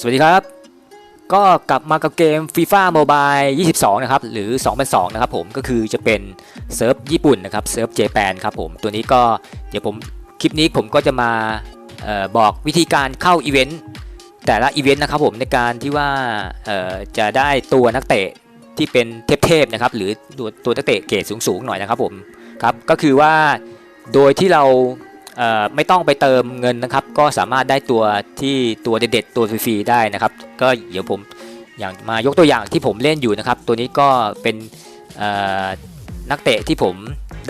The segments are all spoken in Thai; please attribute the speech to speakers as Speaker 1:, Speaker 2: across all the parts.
Speaker 1: สวัสดีครับ ก็กลับมากับเกม FIFA Mobile 22 นะครับ หรือ 2002 นะครับผมก็คือจะเป็นเซิร์ฟญี่ปุ่นนะครับเซิร์ฟเจแปนครับผมตัวนี้ก็เดี๋ยวผมคลิปนี้ผมก็จะมาออบอกวิธีการเข้าอีเวนต์แต่ละอีเวนต์นะครับผมในการที่ว่าจะได้ตัวนักเตะที่เป็นเทพๆนะครับหรือตัวตัวนักเตะเกรดสูงๆหน่อยนะครับผมครับก็คือว่าโดยที่เรา ไม่ต้องไปเติมเงินนะครับ ก็สามารถได้ตัวที่ตัวเด็ดๆตัวฟรีๆได้นะครับ ก็เดี๋ยวผมอย่างมายกตัวอย่างที่ผมเล่นอยู่นะครับ ตัวนี้ก็เป็นนักเตะที่ผม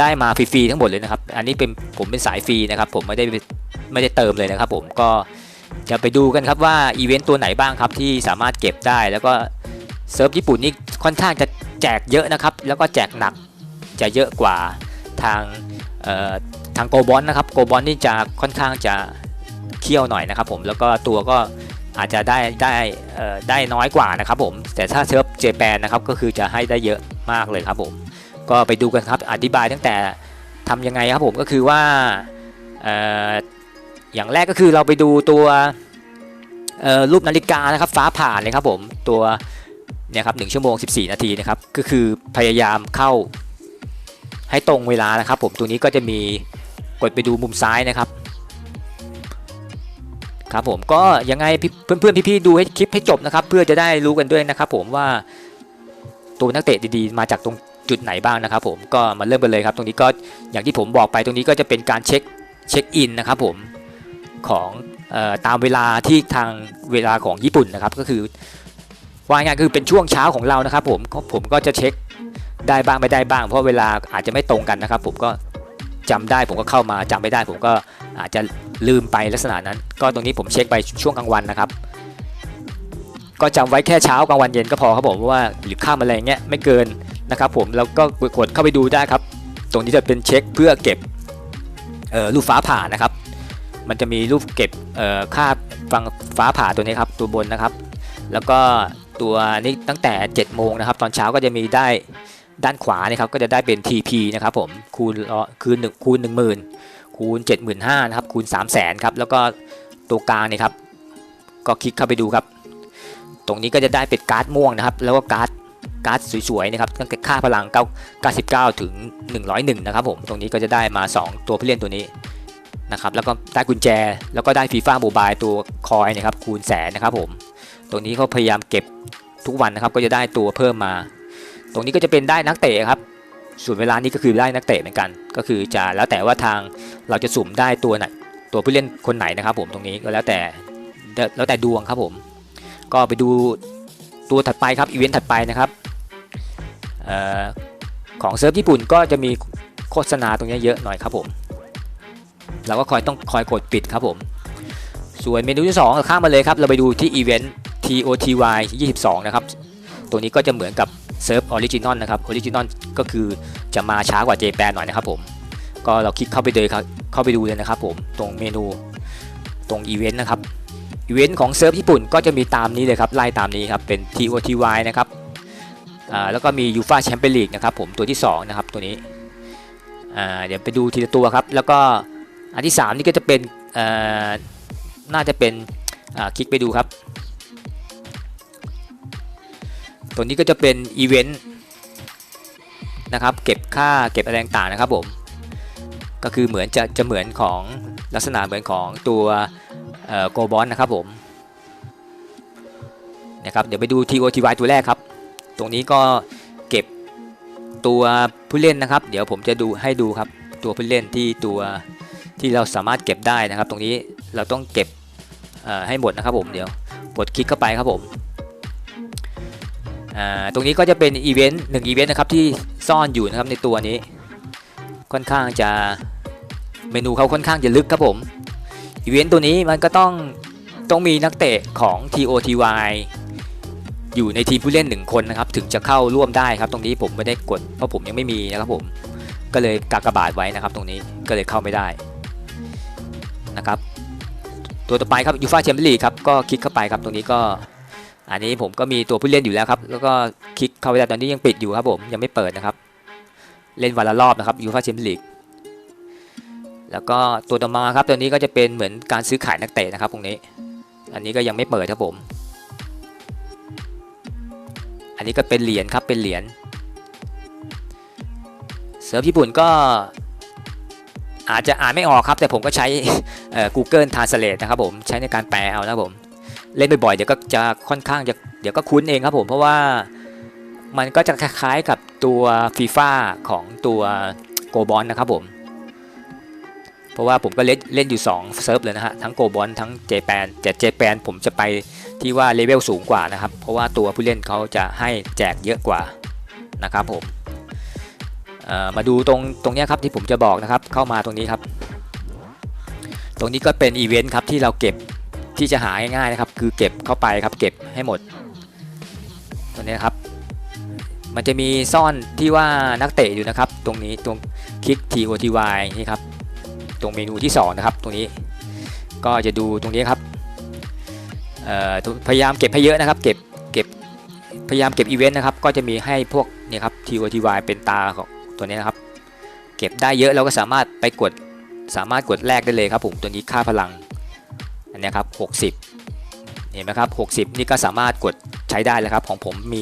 Speaker 1: ได้มาฟรีๆทั้งหมดเลยนะครับ อันนี้เป็นผมเป็นสายฟรีนะครับ ผมไม่ได้ไม่ได้เติมเลยนะครับผมก็จะไปดูกันครับว่าอีเวนต์ตัวไหนบ้างครับที่สามารถเก็บได้แล้วก็เซิร์ฟญี่ปุ่นนี่ค่อนข้างจะแจกเยอะนะครับ แล้วก็แจกหนักจะเยอะกว่าทางเอ่อ ทางโกบอลนะครับโกบอลนี่จะค่อนข้างจะเคี่ยวหน่อยนะครับผมแล้วก็ตัวก็อาจจะได้ได้ได้น้อยกว่านะครับผมแต่ถ้าเซิร์ฟเจแปนนะครับก็คือจะให้ได้เยอะมากเลยครับผมก็ไปดูกันครับอธิบายตั้งแต่ทำยังไงครับผมก็คือว่าออย่างแรกก็คือเราไปดูตัวรูปนาฬิกานะครับฟ้าผ่านเลยครับผมตัวเนี่ยครับหชั่วโมง 14 นาทีนะครับก็คือพยายามเข้าให้ตรงเวลานะครับผมตัวนี้ก็จะมี กดไปดูมุมซ้ายนะครับครับผมก็ยังไงเพื่อนๆพี่ๆดูให้คลิปให้จบนะครับ เพื่อจะได้รู้กันด้วยนะครับผมว่าตัวนักเตะดีๆ มาจากตรงจุดไหนบ้างนะครับ ผมก็มาเริ่มกันเลยครับ ตรงนี้ก็อย่างที่ผมบอกไปตรงนี้ก็จะเป็นการเช็คเช็คอินนะครับผมของออตามเวลาที่ทางเวลาของญี่ปุ่นนะครับ ก็คือว่าง่ายคือเป็นช่วงเช้าของเรานะครับ ผมผมก็จะเช็คได้บ้างไม่ได้บ้าง เพราะเวลาอาจจะไม่ตรงกันนะครับ ผมก็ จำได้ผมก็เข้ามาจำไม่ได้ผมก็อาจจะลืมไปลักษณะนั้น ก็ตรงนี้ผมเช็คไปช่วงกลางวันนะครับ ก็จำไว้แค่เช้ากลางวันเย็นก็พอครับผมว่าหรือข้ามอะไรเงี้ยไม่เกินนะครับผมแล้วก็กดเข้าไปดูได้ครับ ตรงนี้จะเป็นเช็คเพื่อเก็บรูปฟ้าผ่านะครับ มันจะมีรูปเก็บค่าฟังฟ้าผ่าตัวนี้ครับตัวบนนะครับ แล้วก็ตัวนี้ตั้งแต่7โมงนะครับ ตอนเช้าก็จะมีได้ ด้านขวานะครับก็จะได้เป็น TP นะครับผมคูณคูณหนึ่งคูณหนึ่งหมื่นคูณ 75,000นะครับคูณ 3 0 0 0 0 0ครับแล้วก็ตัวกลางนี่ครับก็คลิกเข้าไปดูครับ ตรงนี้ก็จะได้เป็นการ์ดม่วงนะครับ แล้วก็การ์ดการ์ดสวยๆนะครับตั้งแต่ค่าพลัง99 ถึง 101 นะครับผมตรงนี้ก็จะได้มา 2 ตัวผู้เล่นตัวนี้นะครับแล้วก็ได้กุญแจแล้วก็ได้ฟีฟ่าโมบายตัวคอยนะครับคูณแสนนะครับผมตรงนี้เขาพยายามเก็บทุกวันนะครับก็จะได้ตัวเพิ่มมา ตรงนี้ก็จะเป็นได้นักเตะครับ ส่วนเวลานี้ก็คือได้นักเตะเหมือนกัน ก็คือจะแล้วแต่ว่าทางเราจะสุ่มได้ตัวไหนตัวผู้เล่นคนไหนนะครับ ผมตรงนี้ก็แล้วแต่แล้วแต่ดวงครับผม ก็ไปดูตัวถัดไปครับอีเวนต์ถัดไปนะครับออของเซิร์ฟญี่ปุ่นก็จะมีโฆษณาตรงนี้เยอะหน่อยครับผม เราก็คอยต้องคอยกดปิดครับผม ส่วนเมนูที่2ข้ามมาเลยครับ เราไปดูที่อีเวนต์ TOTY 22 นะครับ ตัวนี้ก็จะเหมือนกับ เซิร์ฟออริจินอลนะครับออริจินอลก็คือจะมาช้ากว่า JPAN หน่อยนะครับผมก็เราคลิกเข้าไปเลยครับเข้าไปดูเลยนะครับผมตรงเมนูตรงอีเวนต์นะครับอีเวนต์ของเซิร์ฟญี่ปุ่นก็จะมีตามนี้เลยครับไล่ตามนี้ครับเป็น TOTY นะครับอ่าแล้วก็มี UFA Champions League นะครับผมตัวที่2นะครับตัวนี้อ่าเดี๋ยวไปดูทีละตัวครับแล้วก็อันที่ 3 นี่ก็จะเป็นอ่าน่าจะเป็นอ่าคลิกไปดูครับ ตัวนี้ก็จะเป็นอีเวนต์นะครับเก็บค่าเก็บอะไรต่างๆนะครับผมก็คือเหมือนจะจะเหมือนของลักษณะเหมือนของตัวโกบอลนะครับผมนะครับเดี๋ยวไปดู TOTY ตัวแรกครับ ตรงนี้ก็เก็บตัวผู้เล่นนะครับ เดี๋ยวผมจะดูให้ดูครับตัวผู้เล่นที่ตัวที่เราสามารถเก็บได้นะครับ ตรงนี้เราต้องเก็บให้หมดนะครับผมเดี๋ยวกดคลิกเข้าไปครับผม ตรงนี้ก็จะเป็นอีเวนต์หนึ่งอีเวนต์นะครับที่ซ่อนอยู่นะครับในตัวนี้ ค่อนข้างจะเมนูเขาค่อนข้างจะลึกครับผมอีเวนต์ตัวนี้มันก็ต้องต้องมีนักเตะของ TOTY อยู่ในทีมผู้เล่นหนึ่งคนนะครับถึงจะเข้าร่วมได้ครับ ตรงนี้ผมไม่ได้กดเพราะผมยังไม่มีนะครับผมก็เลยกากบาทไว้นะครับ ตรงนี้ก็เลยเข้าไม่ได้นะครับตัวต่อไปครับยูฟาแชมเปี้ยนลีกครับก็คลิกเข้าไปครับตรงนี้ก็ อันนี้ผมก็มีตัวผู้เล่นอยู่แล้วครับ แล้วก็คลิกเข้าไปได้ตอนนี้ยังปิดอยู่ครับผม ยังไม่เปิดนะครับ เล่นวันละรอบนะครับยูฟาแชมเปี้ยนลีก แล้วก็ตัวต่อมาครับ ตัวนี้ก็จะเป็นเหมือนการซื้อขายนักเตะนะครับตรงนี้ อันนี้ก็ยังไม่เปิดครับผม อันนี้ก็เป็นเหรียญครับ เป็นเหรียญ เซิร์ฟญี่ปุ่นก็อาจจะอ่านไม่ออกครับ แต่ผมก็ใช้ Google Translate นะครับผม ใช้ในการแปลเอานะครับผม เล่นบ่อยๆเดี๋ยวก็จะค่อนข้างจะเดี๋ยวก็คุ้นเองครับผมเพราะว่ามันก็จะคล้ายๆกับตัวฟีฟ่าของตัวโกบอลนะครับผมเพราะว่าผมก็เล่นเล่นอยู่2เซิร์ฟเลยนะฮะทั้งโกบอลทั้งเจแปนแต่เจแปนผมจะไปที่ว่าเลเวลสูงกว่านะครับ เพราะว่าตัวผู้เล่นเขาจะให้แจกเยอะกว่านะครับผมมาดูตรงตรงนี้ครับที่ผมจะบอกนะครับเข้ามาตรงนี้ครับ ตรงนี้ก็เป็นอีเวนต์ครับที่เราเก็บ ที่จะหาง่ายๆนะครับ คือเก็บเข้าไปครับเก็บให้หมด ตัวนี้ครับ มันจะมีซ่อนที่ว่านักเตะอยู่นะครับ ตรงนี้ตรงคลิก T O T Y นี่ครับ ตรงเมนูที่ 2 นะครับ ตรงนี้ก็จะดูตรงนี้ครับพยายามเก็บให้เยอะนะครับ เก็บเก็บพยายามเก็บอีเวนต์นะครับ ก็จะมีให้พวกนี่ครับ T O T Y เป็นตาของตัวนี้นะครับ เก็บได้เยอะเราก็สามารถไปกดสามารถกดแลกได้เลยครับผมตัวนี้ค่าพลัง อันนี้ครับ 60 เห็นไหมครับ 60 นี่ก็สามารถกดใช้ได้แล้วครับ ของผมมี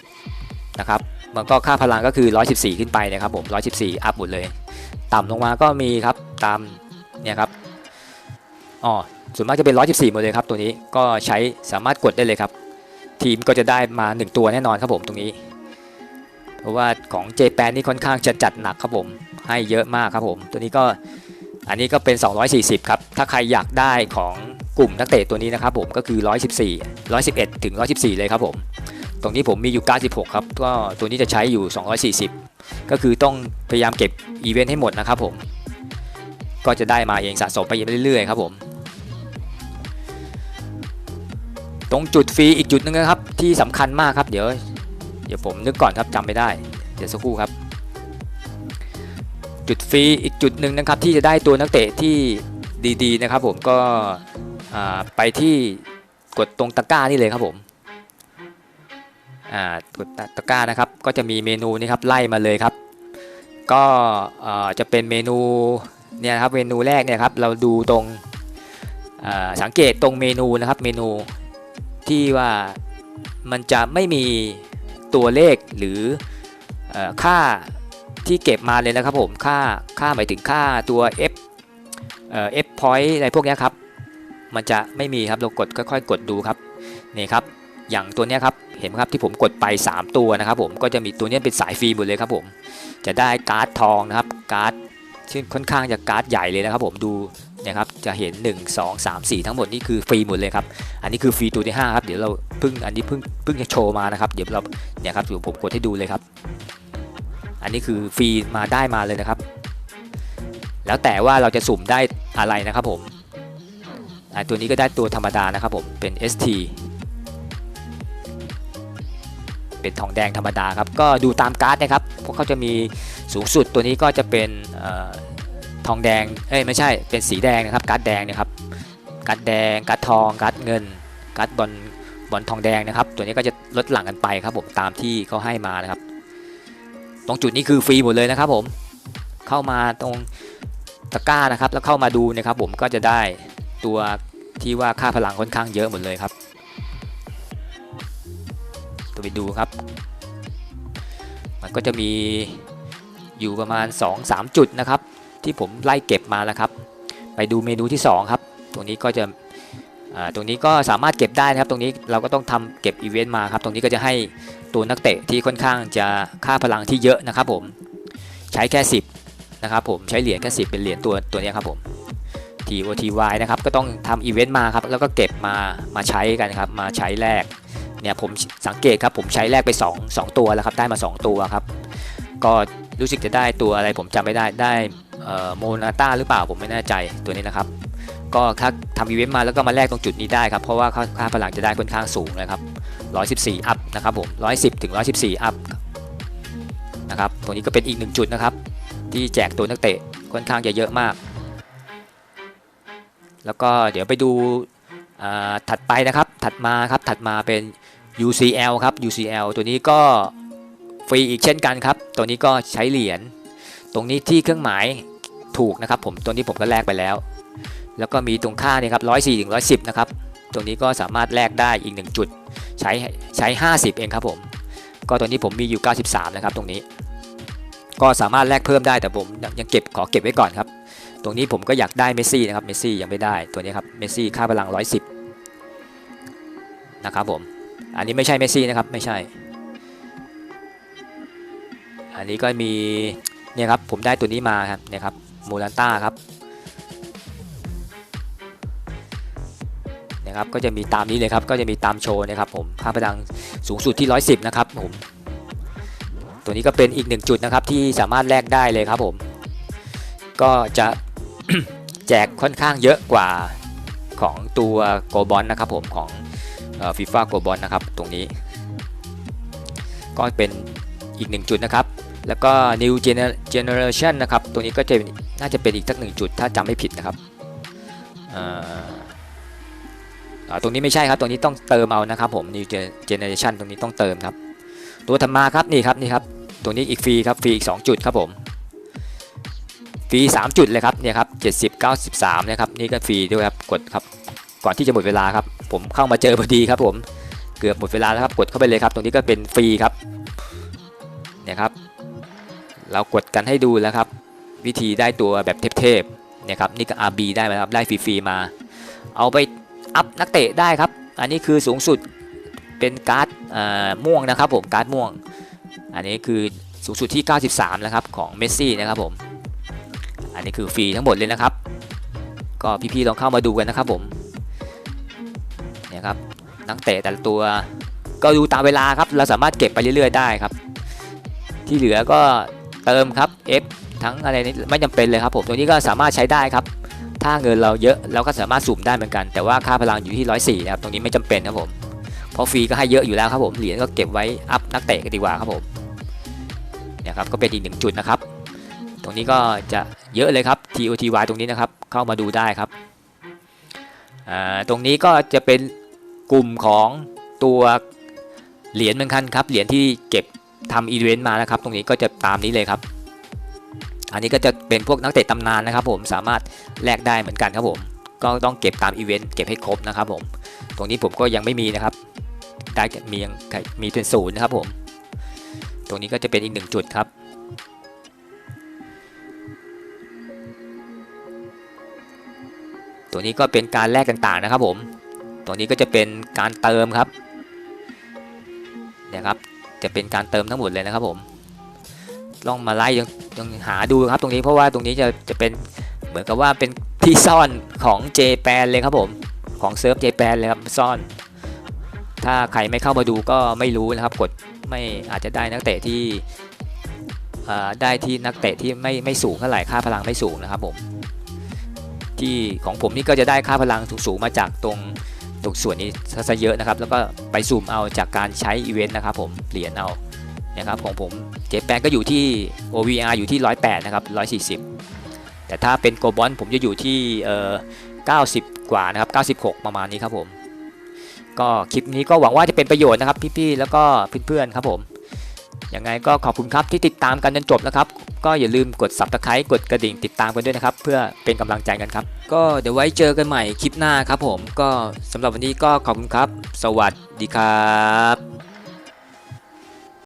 Speaker 1: 96 นะครับ มันก็ค่าพลังก็คือ 114 ขึ้นไปนะครับผม 114 อัพหมดเลย ต่ำลงมาก็มีครับ ตาม เนี่ยครับ อ๋อ ส่วนมากจะเป็น 114 หมดเลยครับ ตัวนี้ ก็ใช้สามารถกดได้เลยครับ ทีมก็จะได้มา 1 ตัวแน่นอนครับผมตรงนี้ เพราะว่าของเจแปนนี่ค่อนข้างจะจัดหนักครับผม ให้เยอะมากครับผม ตัวนี้ก็ อันนี้ก็เป็น 240 ครับ ถ้าใครอยากได้ของกลุ่มนักเตะตัวนี้นะครับผมก็คือ 114 111 ถึง 114 เลยครับผม ตรงนี้ผมมีอยู่ 96 ครับ ก็ตัวนี้จะใช้อยู่ 240 ก็คือต้องพยายามเก็บอีเวนต์ให้หมดนะครับผม ก็จะได้มาเองสะสมไปเรื่อยๆครับผมตรงจุดฟรีอีกจุดหนึงนะครับที่สำคัญมากครับเดี๋ยว เดี๋ยวผมนึกก่อนครับจำไม่ได้ เดี๋ยวสักครู่ครับ จุดฟรีอีกจุดหนึ่งนะครับที่จะได้ตัวนักเตะที่ดีๆนะครับผมก็ไปที่กดตรงตะกร้านี่เลยครับผมกดตะกร้านะครับก็จะมีเมนูนี่ครับไล่มาเลยครับ ก็จะเป็นเมนูเนี่ยครับเมนูแรกเนี่ยครับเราดูตรงสังเกตตรงเมนูนะครับเมนูที่ว่ามันจะไม่มีตัวเลขหรืออค่า ที่เก็บมาเลยนะครับผมค่าค่าหมายถึงค่าตัว F เอ่อ F point อะไรพวกนี้ครับ มันจะไม่มีครับเรากดค่อยๆ กดดูครับนี่ครับอย่างตัวนี้ครับเห็นไหมครับที่ผมกดไป 3 ตัวนะครับ ผมก็จะมีตัวนี้เป็นสายฟรีหมดเลยครับผมจะได้การ์ดทองนะครับการ์ดซึ่งค่อนข้างจะการ์ดใหญ่เลยนะครับ ผมดูนะครับจะเห็น 1 2 3 4 ทั้งหมดนี่คือฟรีหมดเลยครับอันนี้คือฟรีตัวที่5ครับเดี๋ยวเราเพิ่งอันนี้เพิ่งเพิ่งจะโชว์มานะครับเดี๋ยวเราเนี่ยครับเดี๋ยวผมกดให้ดูเลยครับ อันนี้คือฟรีมาได้มาเลยนะครับ แล้วแต่ว่าเราจะสุ่มได้อะไรนะครับผมอ่าตัวนี้ก็ได้ตัวธรรมดานะครับผมเป็น ST เป็นทองแดงธรรมดาครับก็ดูตามการ์ดนะครับพวกเขาจะมีสูงสุดตัวนี้ก็จะเป็นออทองแดงเอ้ยไม่ใช่เป็นสีแดงนะครับการ์ดแดงนะครับการ์ดแดงการ์ดทองการ์ดเงินการ์ดบอลบอลทองแดงนะครับ ตัวนี้ก็จะลดหลั่งกันไปครับผมตามที่เขาให้มานะครับ ตรงจุดนี้คือฟรีหมดเลยนะครับผมเข้ามาตรงตะกร้านะครับ แล้วเข้ามาดูนะครับ ผมก็จะได้ตัวที่ว่าค่าพลังค่อนข้างเยอะหมดเลยครับ ตัวไปดูครับ มันก็จะมีอยู่ประมาณ 2-3 จุดนะครับ ที่ผมไล่เก็บมาแล้วครับ ไปดูเมนูที่ 2 ครับ ตรงนี้ก็จะ ตรงนี้ก็สามารถเก็บได้นะครับ ตรงนี้เราก็ต้องทำเก็บอีเวนต์มาครับตรงนี้ก็จะให้ตัวนักเตะที่ค่อนข้างจะค่าพลังที่เยอะนะครับผมใช้แค่ 10นะครับผมใช้เหรียญแค่10เป็นเหรียญตัวตัวนี้ครับผม TOTY นะครับก็ต้องทำอีเวนต์มาครับแล้วก็เก็บมามาใช้กันครับมาใช้แลกเนี่ยผมสังเกตครับผมใช้แลกไป 2 2 ตัวแล้วครับได้มา 2 ตัวครับก็รู้สึกจะได้ตัวอะไรผมจำไม่ได้ได้โมนาต้าหรือเปล่าผมไม่แน่ใจตัวนี้นะครับ ก็ถ้าทำอีเวนต์มาแล้วก็มาแลกตรงจุดนี้ได้ครับ เพราะว่าค่าพลังจะได้ค่อนข้างสูงนะครับ 114 อัพนะครับผม 110 ถึง 114 อัพนะครับ ตรงนี้ก็เป็นอีกหนึ่งจุดนะครับ ที่แจกตัวนักเตะค่อนข้างจะเยอะมาก แล้วก็เดี๋ยวไปดูถัดไปนะครับ ถัดมาครับ ถัดมาเป็น UCL ครับ UCL ตัวนี้ก็ฟรีอีกเช่นกันครับ ตัวนี้ก็ใช้เหรียญ ตรงนี้ที่เครื่องหมายถูกนะครับผม ตัวนี้ผมก็แลกไปแล้ว แล้วก็มีตรงค่าเนี่ยครับ104ถึง110นะครับ ตรงนี้ก็สามารถแลกได้อีก 1 จุด ใช้ใช้ 50 เองครับผม ก็ตอนนี้ผมมีอยู่ 93 นะครับ ตรงนี้ ก็สามารถแลกเพิ่มได้แต่ผมยังเก็บขอเก็บไว้ก่อนครับ ตรงนี้ผมก็อยากได้เมสซี่นะครับ เมสซี่ยังไม่ได้ ตัวนี้ครับ เมสซี่ค่าพลัง 110 นะครับผม อันนี้ไม่ใช่เมสซี่นะครับ ไม่ใช่ อันนี้ก็มีเนี่ยครับ ผมได้ตัวนี้มาครับ เนี่ยครับมูลันต้าครับ นะครับก็จะมีตามนี้เลยครับก็จะมีตามโชว์นะครับผมค่าพลังสูงสุดที่ 110 นะครับผมตัวนี้ก็เป็นอีกหนึ่งจุดนะครับที่สามารถแลกได้เลยครับผมก็จะแจกค่อนข้างเยอะกว่าของตัวโกบอลนะครับผมของฟีฟ่าโกบอลนะครับตรงนี้ ก็เป็นอีกหนึ่งจุดนะครับ แล้วก็ new Generation นะครับตรงนี้ก็จะน่าจะเป็นอีกสักหนึ่งจุดถ้าจำไม่ผิดนะครับ ตรงนี้ไม่ใช่ครับ ตรงนี้ต้องเติมเอานะครับผม new Generation ตรงนี้ต้องเติมครับ ตัวถัดมาครับนี่ครับนี่ครับ ตัวนี้อีกฟรีครับฟรีอีก 2 จุดครับผม ฟรี 3 จุดเลยครับเนี่ยครับ 70 93นะครับนี่ก็ฟรีด้วยครับกดครับ ก่อนที่จะหมดเวลาครับ ผมเข้ามาเจอพอดีครับผม เกือบหมดเวลาแล้วครับ กดเข้าไปเลยครับ ตรงนี้ก็เป็นฟรีครับเนี่ยครับ เรากดกันให้ดูแล้วครับ วิธีได้ตัวแบบเทพๆเนี่ยครับนี่ก็ RB ได้ไหมครับได้ฟรีๆมา เอาไป อัพนักเตะได้ครับ อันนี้คือสูงสุดเป็นการ์ดม่วงนะครับผมการ์ดม่วง อันนี้คือสูงสุดที่ 93นะครับของเมสซี่นะครับผม อันนี้คือฟรีทั้งหมดเลยนะครับ ก็พี่ๆลองเข้ามาดูกันนะครับผมเนี่ยครับนักเตะแต่ละตัวก็ดูตามเวลาครับ เราสามารถเก็บไปเรื่อยๆได้ครับ ที่เหลือก็เติมครับ F ทั้งอะไรนี้ไม่จำเป็นเลยครับผมตรงนี้ก็สามารถใช้ได้ครับ ถ้าเงินเราเยอะเราก็สามารถสุ่มได้เหมือนกัน แต่ว่าค่าพลังอยู่ที่104นะครับ ตรงนี้ไม่จำเป็นครับผม เพราะฟรีก็ให้เยอะอยู่แล้วครับผม เหรียญก็เก็บไว้อัพนักเตะกันดีกว่าครับผมเนี่ยครับ ก็เป็นอีกหนึ่งจุดนะครับ ตรงนี้ก็จะเยอะเลยครับ TOTY ตรงนี้นะครับ เข้ามาดูได้ครับ ตรงนี้ก็จะเป็นกลุ่มของตัวเหรียญเหมือนกันครับ เหรียญที่เก็บทำอีเวนต์มานะครับ ตรงนี้ก็จะตามนี้เลยครับ อันนี้ก็จะเป็นพวกนักเตะตำนานนะครับผมสามารถแลกได้เหมือนกันครับผมก็ต้องเก็บตามอีเวนต์เก็บให้ครบนะครับผมตรงนี้ผมก็ยังไม่มีนะครับได้มียังมีเป็นศูนย์นะครับผมตรงนี้ก็จะเป็นอีกหนึ่งจุดครับตัวนี้ก็เป็นการแลกต่างๆนะครับผม ตัวนี้ก็จะเป็นการเติมครับ เนี่ยครับ จะเป็นการเติมทั้งหมดเลยนะครับผม ลองมาไล่ยังยังหาดูครับตรงนี้เพราะว่าตรงนี้จะจะเป็นเหมือนกับว่าเป็นที่ซ่อนของ j p a n เลยครับผมของเซิร์ฟ j p a n เลยครับซ่อน ถ้าใครไม่เข้ามาดูก็ไม่รู้นะครับกดไม่อาจจะได้นักเตะที่ได้ที่นักเตะที่ไม่ไม่สูงเท่าไหร่ค่าพลังไม่สูงนะครับผมที่ของผมนี่ก็จะได้ค่าพลังสูงๆมาจากตรงตรงส่วนนี้ซะเยอะนะครับ แล้วก็ไปซูมเอาจากการใช้อีเวนต์นะครับผมเหรียญเอา นะครับของผมเจแปนก็อยู่ที่ OVR อยู่ที่ 108 นะครับ 140 แต่ถ้าเป็นโกลบอลผมจะอยู่ที่เอ่อ90 กว่านะครับ 96 ประมาณนี้ครับผม ก็คลิปนี้ก็หวังว่าจะเป็นประโยชน์นะครับพี่ๆแล้วก็เพื่อนๆครับผมยังไงก็ขอบคุณครับที่ติดตามกันจนจบนะครับ ก็อย่าลืมกด subscribe กดกระดิ่งติดตามกันด้วยนะครับ เพื่อเป็นกำลังใจกันครับ ก็เดี๋ยวไว้เจอกันใหม่คลิปหน้าครับผม ก็สำหรับวันนี้ก็ขอบคุณครับ สวัสดีครับ